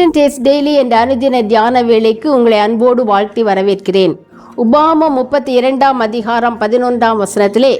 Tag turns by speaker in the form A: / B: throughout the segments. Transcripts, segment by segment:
A: Christian days taste daily என்ற அனுதின தியான வேலைக்கு உங்களை அன்போடு வாழ்த்தி வரவேற்கிறேன். உபாமா முப்பத்தி இரண்டாம் அதிகாரம் பதினொன்றாம் வசனத்திலே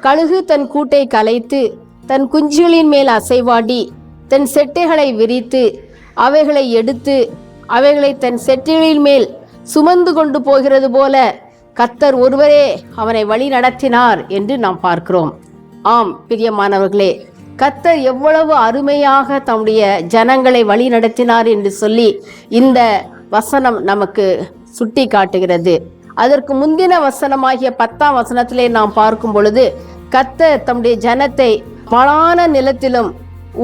A: கழுகு தன் கூட்டை கலைத்து தன் குஞ்சுகளின் மேல் அசைவாடி தன் செட்டைகளை விரித்து அவைகளை எடுத்து அவைகளை தன் செட்டைகளின் மேல் சுமந்து கொண்டு போகிறது போல கத்தர் ஒருவரே அவனை வழி நடத்தினார் என்று நாம் பார்க்கிறோம். ஆம் பிரியமானவர்களே கத்தர் எவ்வளவு அருமையாக தம்முடைய ஜனங்களை வழி நடத்தினார் என்று சொல்லி இந்த வசனம் நமக்கு சுட்டி காட்டுகிறது. அதற்கு முந்தின வசனமாகிய பத்தாம் வசனத்திலே நாம் பார்க்கும் பொழுது கத்தர் தம்முடைய ஜனத்தை பலான நிலத்திலும்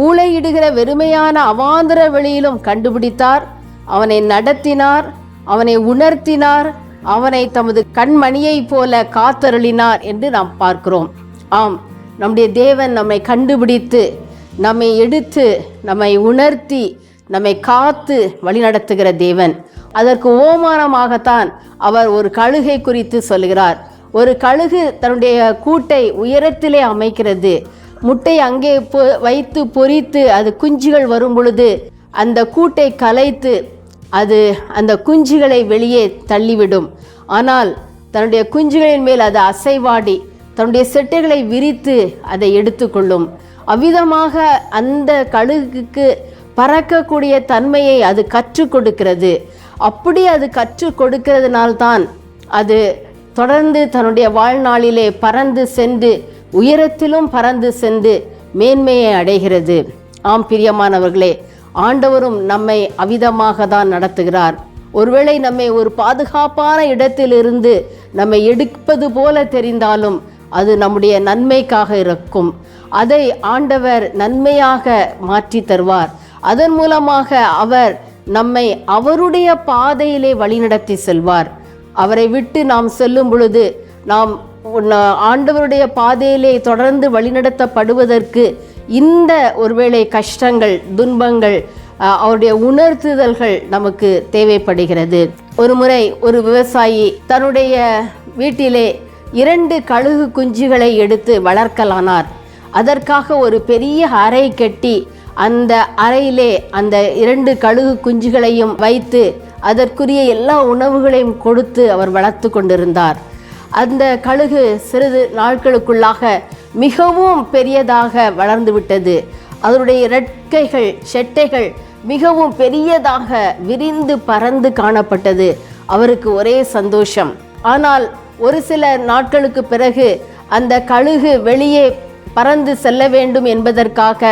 A: ஊழையிடுகிற வெறுமையான அவாந்தர வெளியிலும் கண்டுபிடித்தார். அவனை நடத்தினார் அவனை உணர்த்தினார் அவனை தமது கண்மணியைப் போல காத்தருளினார் என்று நாம் பார்க்கிறோம். ஆம் நம்முடைய தேவன் நம்மை கண்டுபிடித்து நம்மை எடுத்து நம்மை உணர்த்தி நம்மை காத்து வழிநடத்துகிற தேவன். அதற்கு ஓமானமாகத்தான் அவர் ஒரு கழுகை குறித்து சொல்கிறார் ஒரு கழுகு தன்னுடைய கூட்டை உயரத்திலே அமைக்கிறது. முட்டை அங்கே பொ வைத்து பொரித்து அது குஞ்சுகள் வரும் பொழுது அந்த கூட்டை கலைத்து அது அந்த குஞ்சுகளை வெளியே தள்ளிவிடும். ஆனால் தன்னுடைய குஞ்சுகளின் மேல் அது அசைவாடி தன்னுடைய செட்டைகளை விரித்து அதை எடுத்துக்கொள்ளும். அவ்விதமாக அந்த கழுகுக்கு பறக்கக்கூடிய தன்மையை அது கற்றுக் கொடுக்கிறது. அப்படி அது கற்றுக் கொடுக்கிறதுனால்தான் அது தொடர்ந்து தன்னுடைய வாழ்நாளிலே பறந்து சென்று உயரத்திலும் பறந்து சென்று மேன்மையை அடைகிறது. ஆம் பிரியமானவர்களே ஆண்டவரும் நம்மை அவிதமாக தான் நடத்துகிறார். ஒருவேளை நம்மை ஒரு பாதுகாப்பான இடத்திலிருந்து நம்மை எடுப்பது போல தெரிந்தாலும் அது நம்முடைய நன்மைக்காக இருக்கும். அதை ஆண்டவர் நன்மையாக மாற்றி தருவார். அதன் மூலமாக அவர் நம்மை அவருடைய பாதையிலே வழிநடத்தி செல்வார். அவரை விட்டு நாம் செல்லும் பொழுது நாம் ஆண்டவருடைய பாதையிலே தொடர்ந்து வழிநடத்தப்படுவதற்கு இந்த ஒருவேளை கஷ்டங்கள் துன்பங்கள் அவருடைய உணர்த்துதல்கள் நமக்கு தேவைப்படுகிறது. ஒரு முறை ஒரு விவசாயி தன்னுடைய வீட்டிலே இரண்டு கழுகு குஞ்சுகளை எடுத்து வளர்க்கலானார். அதற்காக ஒரு பெரிய அறை கட்டி அந்த அறையிலே அந்த இரண்டு கழுகு குஞ்சுகளையும் வைத்து அதற்குரிய எல்லா உணவுகளையும் கொடுத்து அவர் வளர்த்து கொண்டிருந்தார். அந்த கழுகு சிறிது நாட்களுக்குள்ளாக மிகவும் பெரியதாக வளர்ந்து விட்டது. அதனுடைய இறக்கைகள் செட்டைகள் மிகவும் பெரியதாக விரிந்து பறந்து காணப்பட்டது. அவருக்கு ஒரே சந்தோஷம். ஆனால் ஒரு சில நாட்களுக்கு பிறகு அந்த கழுகு வெளியே பறந்து செல்ல வேண்டும் என்பதற்காக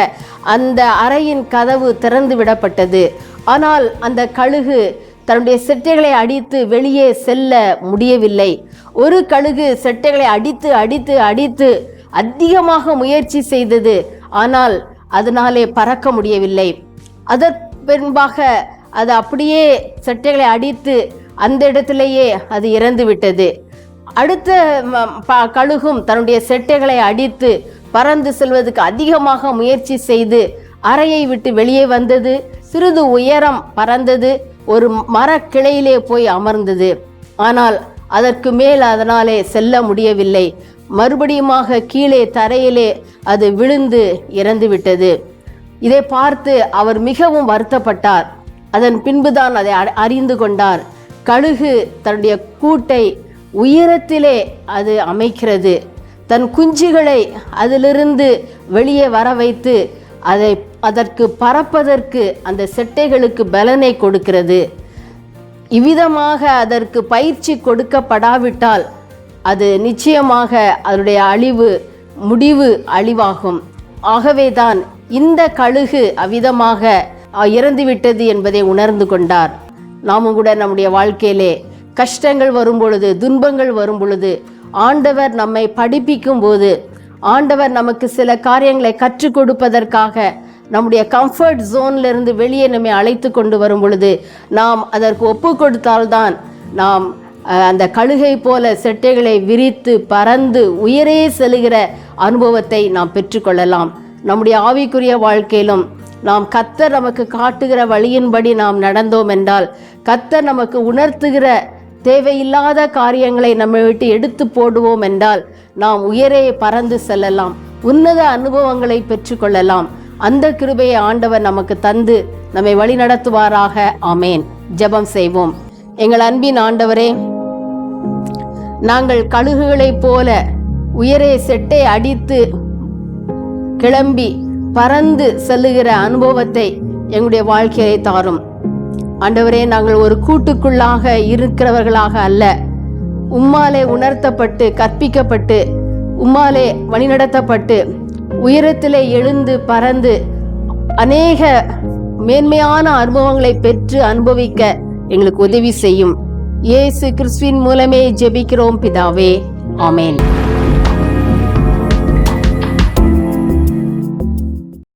A: அந்த அறையின் கதவு திறந்து விடப்பட்டது. ஆனால் அந்த கழுகு தன்னுடைய செட்டைகளை அடித்து வெளியே செல்ல முடியவில்லை. ஒரு கழுகு செட்டைகளை அடித்து அடித்து அடித்து அதிகமாக முயற்சி செய்தது. ஆனால் அதனாலே பறக்க முடியவில்லை. அதற்பின்பாக அது அப்படியே செட்டைகளை அடித்து அந்த இடத்திலேயே அது இறந்து விட்டது அடுத்த ப- கழுகும் தன்னுடைய செட்டைகளை அடித்து பறந்து செல்வதற்கு அதிகமாக முயற்சி செய்து அறையை விட்டு வெளியே வந்தது. சிறிது உயரம் பறந்தது. ஒரு மரக்கிளையிலே போய் அமர்ந்தது. ஆனால் அதற்கு மேல் அதனாலே செல்ல முடியவில்லை. மறுபடியுமாக கீழே தரையிலே அது விழுந்து இறந்து விட்டது இதை பார்த்து அவர் மிகவும் வருத்தப்பட்டார். அதன் பின்புதான் அதை அறிந்து கொண்டார். கழுகு தன்னுடைய கூட்டை உயரத்திலே அது அமைக்கிறது. தன் குஞ்சுகளை அதிலிருந்து வெளியே வர வைத்து அதை அதற்கு பறப்பதற்கு அந்த செட்டைகளுக்கு பலனை கொடுக்கிறது. இவ்விதமாக அதற்கு பயிற்சி கொடுக்கப்படாவிட்டால் அது நிச்சயமாக அதனுடைய அழிவு முடிவு அழிவாகும். ஆகவேதான் இந்த கழுகு அவ்விதமாக இறந்துவிட்டது என்பதை உணர்ந்து கொண்டார். நாமும் கூட நம்முடைய வாழ்க்கையிலே கஷ்டங்கள் வரும் பொழுது துன்பங்கள் வரும் பொழுது ஆண்டவர் நம்மை படிப்பிக்கும் போது ஆண்டவர் நமக்கு சில காரியங்களை கற்றுக் கொடுப்பதற்காக நம்முடைய கம்ஃபர்ட் ஜோன்லேருந்து வெளியே நம்மை அழைத்து கொண்டு வரும் பொழுது நாம் அதற்கு ஒப்பு கொடுத்தால்தான் நாம் அந்த கழுகை போல செட்டைகளை விரித்து பறந்து உயரே செல்கிற அனுபவத்தை நாம் பெற்றுக்கொள்ளலாம். நம்முடைய ஆவிக்குரிய வாழ்க்கையிலும் நாம் கத்தர் நமக்கு காட்டுகிற வழியின்படி நாம் நடந்தோம் என்றால் கத்தர் நமக்கு உணர்த்துகிற தேவையில்லாத காரியங்களை நம்மை விட்டு எடுத்து போடுவோம் என்றால் நாம் உயரே பறந்து செல்லலாம். உன்னத அனுபவங்களை பெற்றுக்கொள்ளலாம். அந்த கிருபையை ஆண்டவர் நமக்கு தந்து நம்மை வழிநடத்துவாராக. ஆமேன். ஜெபம் செய்வோம். எங்கள் அன்பின் ஆண்டவரே நாங்கள் கழுகுகளைப் போல உயரே செட்டை அடித்து கிளம்பி பறந்து செல்லுகிற அனுபவத்தை எங்களுடைய வாழ்க்கையை தாரும். ஆண்டவரே நாங்கள் ஒரு கூட்டுக்குள்ளாக இருக்கிறவர்களாக அல்ல. உம்மாலே உணர்த்தப்பட்டு கற்பிக்கப்பட்டு உம்மாலே வழிநடத்தப்பட்டு உயரத்திலே எழுந்து பறந்து அநேக மேன்மையான அனுபவங்களை பெற்று அனுபவிக்க எங்களுக்கு உதவி செய்யும். இயேசு கிறிஸ்துவின் மூலமே ஜெபிக்கிறோம் பிதாவே. ஆமேன்.